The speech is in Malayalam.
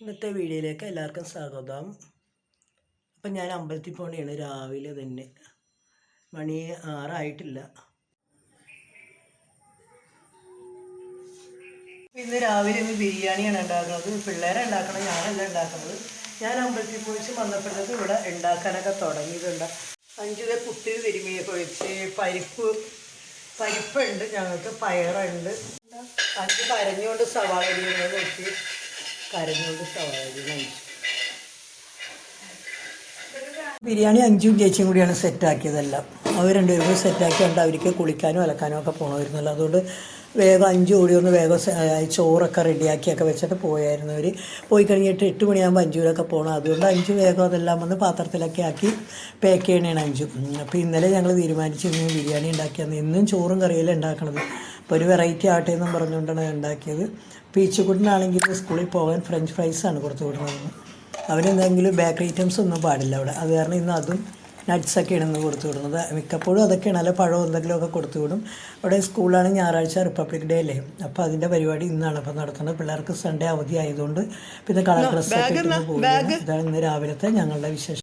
ഇന്നത്തെ വീഡിയോയിലേക്ക് എല്ലാവർക്കും സ്വാഗതം. അപ്പം ഞാൻ അമ്പലത്തിൽ പോകണേണ് രാവിലെ തന്നെ. മണി ആറായിട്ടില്ല. ഇന്ന് രാവിലെ ഇന്ന് ബിരിയാണിയാണ് ഉണ്ടാക്കുന്നത്. പിള്ളേരെ ഉണ്ടാക്കണം ഞാനല്ല ഉണ്ടാക്കുന്നത് ഞാൻ അമ്പലത്തിൽ പോയിച്ച് വന്നപ്പോഴത്തേക്ക് ഇവിടെ ഉണ്ടാക്കാനൊക്കെ തുടങ്ങിയിട്ടുണ്ട് അഞ്ചുതെ കുട്ടി തിരുമിയെ പൊഴിച്ച് പരിപ്പ് പരിപ്പുണ്ട് ഞങ്ങൾക്ക് പയറുണ്ട്. അഞ്ച് പരഞ്ഞുകൊണ്ട് സവാള അരിയുന്നത് വെച്ച് കരഞ്ഞുകൊണ്ട് സവാരി ബിരിയാണി അഞ്ചും ചേച്ചിയും കൂടിയാണ് സെറ്റാക്കിയതെല്ലാം അവർ രണ്ടുപേരും കൂടി സെറ്റാക്കിയുണ്ട് അവർക്ക് കുളിക്കാനും അലക്കാനും ഒക്കെ പോകണമായിരുന്നല്ലോ അതുകൊണ്ട് വേഗം അഞ്ച് കൂടി ഒന്ന് വേഗം ചോറൊക്കെ റെഡിയാക്കിയൊക്കെ വെച്ചിട്ട് പോയായിരുന്നു അവർ പോയി കഴിഞ്ഞിട്ട് എട്ട് മണിയാകുമ്പോൾ അഞ്ചൂരൊക്കെ പോകണം അതുകൊണ്ട് അഞ്ച് വേഗം അതെല്ലാം വന്ന് പാത്രത്തിലൊക്കെ ആക്കി പാക്ക് ചെയ്യണേണ് അഞ്ചു. അപ്പോൾ ഇന്നലെ ഞങ്ങൾ തീരുമാനിച്ചു ബിരിയാണി ഉണ്ടാക്കിയാണ് ഇന്നും ചോറും കറിയെല്ലാം ഉണ്ടാക്കണത്. അപ്പോൾ ഒരു വെറൈറ്റി ആട്ടെ എന്നും പറഞ്ഞുകൊണ്ടാണ് ഉണ്ടാക്കിയത്. പീച്ചുകുട്ടനാണെങ്കിൽ സ്കൂളിൽ പോകാൻ ഫ്രഞ്ച് ഫ്രൈസാണ് കൊടുത്തു കൊടുക്കുന്നത് അവനെന്തെങ്കിലും ബേക്കറി ഐറ്റംസ് ഒന്നും പാടില്ല അവിടെ. അത് കാരണം ഇന്ന് അതും നട്ട്സൊക്കെയാണ് ഇന്ന് കൊടുത്തു വിടുന്നത്. മിക്കപ്പോഴും അതൊക്കെയാണ്. അല്ല പഴം എന്തെങ്കിലുമൊക്കെ കൊടുത്തു വിടും. അവിടെ സ്കൂളാണ് ഞായറാഴ്ച റിപ്പബ്ലിക് ഡേ അല്ലേ? അപ്പോൾ അതിന്റെ പരിപാടി ഇന്നാണ്. അപ്പോൾ നടത്തുന്നത് പിള്ളേർക്ക് സൺഡേ അവധി ആയതുകൊണ്ട് പിന്നെ കളർ ഡ്രസ്സൊക്കെ ഇട്ട് പോകുന്നത് ഇതാണ് ഇന്ന് രാവിലത്തെ ഞങ്ങളുടെ വിശേഷം.